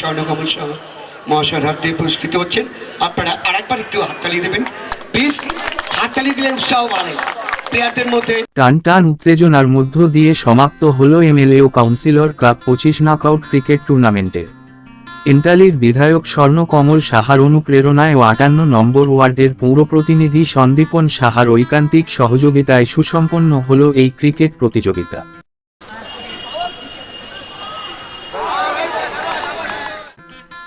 স্বর্ণকমল সহ মহাশয়ের হাত দিয়ে পুরস্কৃত হচ্ছেন। আপনারা আরেকবার একটু হাততালি দেবেন। প্লিজ হাততালি দিলে উৎসাহ বাড়ে। টান টান উত্তেজনার মধ্য দিয়ে সমাপ্ত হল এমএলএ ও কাউন্সিলর ক্লাব পঁচিশ নকআউট ক্রিকেট টুর্নামেন্টের। এন্টালির বিধায়ক স্বর্ণকমল সাহার অনুপ্রেরণায় ও আটান্ন নম্বর ওয়ার্ডের পৌর প্রতিনিধি সন্দীপন সাহার ঐকান্তিক সহযোগিতায় সুসম্পন্ন হল এই ক্রিকেট প্রতিযোগিতা।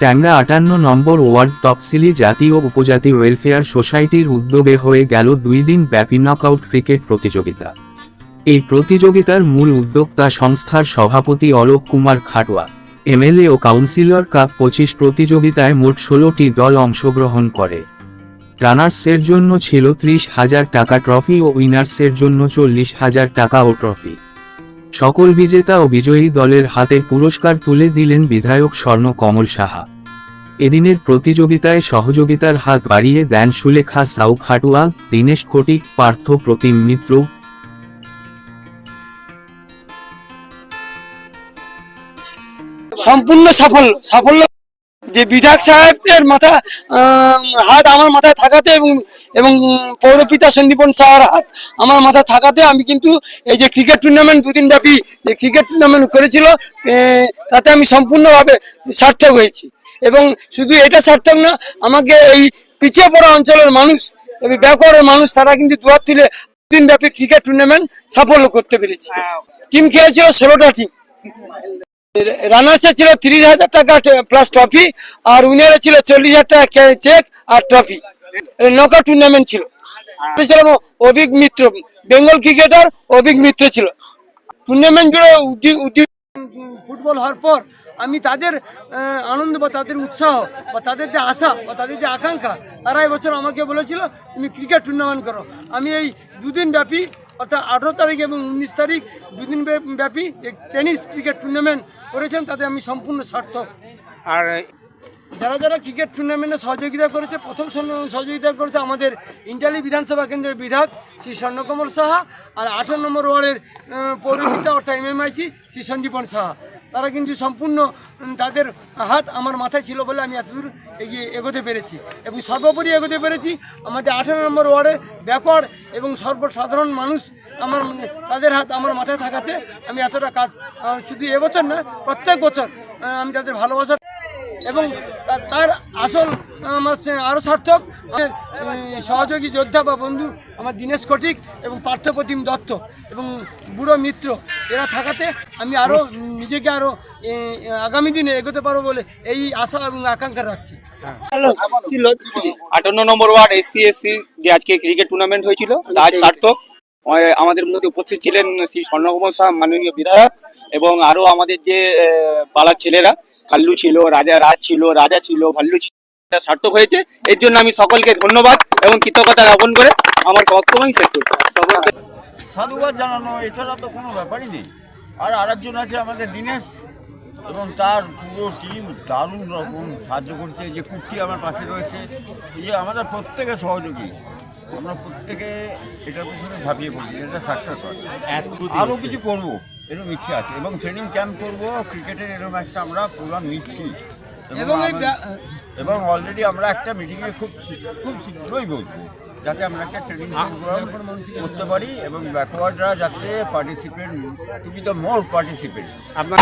ট্যাংরা আটান্ন নম্বর ওয়ার্ড তফসিলি জাতি ও উপজাতি ওয়েলফেয়ার সোসাইটির উদ্যোগে হয়ে গেল দুই দিন ব্যাপী নকআউট ক্রিকেট প্রতিযোগিতা। এই প্রতিযোগিতার মূল উদ্যোক্তা সংস্থার সভাপতি অলোক কুমার খাটুয়া এমএলএ ও কাউন্সিলর কাপ পঁচিশ প্রতিযোগিতায় মোট ষোলোটি দল অংশগ্রহণ করে। রানার্সের জন্য ছিল ত্রিশ হাজার টাকা ট্রফি ও উইনার্সের জন্য চল্লিশ হাজার টাকা ও ট্রফি। সকল বিজেতা ও বিজয়ী দলের হাতে পুরস্কার তুলে দিলেন বিধায়ক স্বর্ণ কমল সাহা। এদিনের প্রতিযোগিতায় সহযোগিতার হাত বাড়িয়ে দেন সুলেখা সাউ খাটুয়া দীনেশ খটিক, পার্থ প্রতিম মিত্র। সম্পূর্ণ সাফল্য সাফল্য যে বিধায়ক সাহেবের মাথা হাত আমার মাথায় থাকাতে এবং এবং পৌরপিতা সন্দীপন সাহার হাত আমার মাথায় থাকাতে আমি কিন্তু এই যে ক্রিকেট টুর্নামেন্ট দুদিন ব্যাপী যে ক্রিকেট টুর্নামেন্ট করেছিল তাতে আমি সম্পূর্ণভাবে সার্থক হয়েছি। এবং শুধু এটা সার্থক না আমাকে এই পিছিয়ে পড়া অঞ্চলের মানুষ এবং ব্যাকওয়ার্ডের মানুষ তারা কিন্তু দুয়ার তুলে দিন ব্যাপী ক্রিকেট টুর্নামেন্ট সাফল্য করতে পেরেছি। টিম খেলেছিল ষোলোটা টিম রানার্সে ছিল তিরিশ হাজার টাকা প্লাস ট্রফি আর উইনারে ছিল চল্লিশ হাজার টাকা চেক আর ট্রফি নকআউট টুর্নামেন্ট ছিল। ছিল অভিক মিত্র, বেঙ্গল ক্রিকেটার অভিক মিত্র ছিল। টুর্নামেন্ট জুড়ে ফুটবল হওয়ার পর আমি তাদের আনন্দ বা তাদের উৎসাহ বা তাদের যে আশা বা তাদের যে আকাঙ্ক্ষা, তারা এবছর আমাকে বলেছিল, তুমি ক্রিকেট টুর্নামেন্ট করো। আমি এই দুদিন ব্যাপী অর্থাৎ আঠেরো তারিখ এবং উনিশ তারিখ দুদিন ব্যাপী এই টেনিস ক্রিকেট টুর্নামেন্ট করেছেন তাতে আমি সম্পূর্ণ সার্থক। আর যারা যারা ক্রিকেট টুর্নামেন্টে সহযোগিতা করেছে প্রথম সহ- সহযোগিতা করেছে আমাদের ইন্টালি বিধানসভা কেন্দ্রের বিধায়ক শ্রী স্বর্ণকমল সাহা আর আঠারো নম্বর ওয়ার্ডের পৌরপিতা অর্থাৎ এমএমআইসি শ্রী সঞ্জীবন সাহা। তারা কিন্তু সম্পূর্ণ তাদের হাত আমার মাথায় ছিল বলে আমি এতদূর এগিয়ে এগোতে পেরেছি। এবং সর্বোপরি এগোতে পেরেছি, আমাদের আঠেরো নম্বর ওয়ার্ডে ব্যাকওয়ার্ড এবং সর্বসাধারণ মানুষ আমার তাদের হাত আমার মাথায় থাকাতে আমি এতটা কাজ শুধু এবছর না, প্রত্যেক বছর আমি তাদের ভালোবাসা এবং তার আসল আমার আরও সার্থক। সহযোগী যোদ্ধা বা বন্ধু আমার দীনেশ কটিক এবং পার্থপ্রতিম দত্ত এবং বুড়ো মিত্র। এরা থাকাতে আমি আরও নিজেকে আরও আগামী দিনে এগোতে পারব বলে এই আশা এবং আকাঙ্ক্ষা রাখছি। হ্যালো আটান্ন নম্বর ওয়ার্ড এসসি এসসি যে আজকে ক্রিকেট টুর্নামেন্ট হয়েছিল তা আজ সার্থক। আমাদের মধ্যে উপস্থিত ছিলেন শ্রী স্বর্ণকুমার শাহ, মাননীয় বিধায়ক, এবং আরও আমাদের যে পাড়ার ছেলেরা কাল্লু ছিল, রাজা রাজ ছিল, রাজা ছিল, ভাল্লু ছিল সার্থক হয়েছে। এর জন্য আমি সকলকে ধন্যবাদ এবং কৃতজ্ঞতা জ্ঞাপন করে আমার বক্তব্য আমি শেষ করছি। সাধুবাদ জানানো, এছাড়া তো কোনো ব্যাপারই নেই। আর আরেকজন আছে আমাদের দিনেশ, এবং তার পুরো টিম দারুণ রকম সাহায্য করছে। যে কুর্তি আমার পাশে রয়েছে, এই যে আমাদের প্রত্যেকে সহযোগী। আমরা প্রত্যেকে এটার পেছনে ঝাঁপিয়ে পড়ি এটা সাকসেস হয়। আরও কিছু করব এরকম ইচ্ছে আছে। এবং ট্রেনিং ক্যাম্প করব ক্রিকেটের এরকম একটা আমরা প্রোগ্রাম নিচ্ছি। এবং এবং অলরেডি আমরা একটা মিটিংয়ে খুব খুব শীঘ্রই বসবো যাতে আমরা একটা ট্রেনিং প্রোগ্রাম করতে পারি এবং ব্যাকওয়ার্ডরা যাতে participant to be the more participant আপনার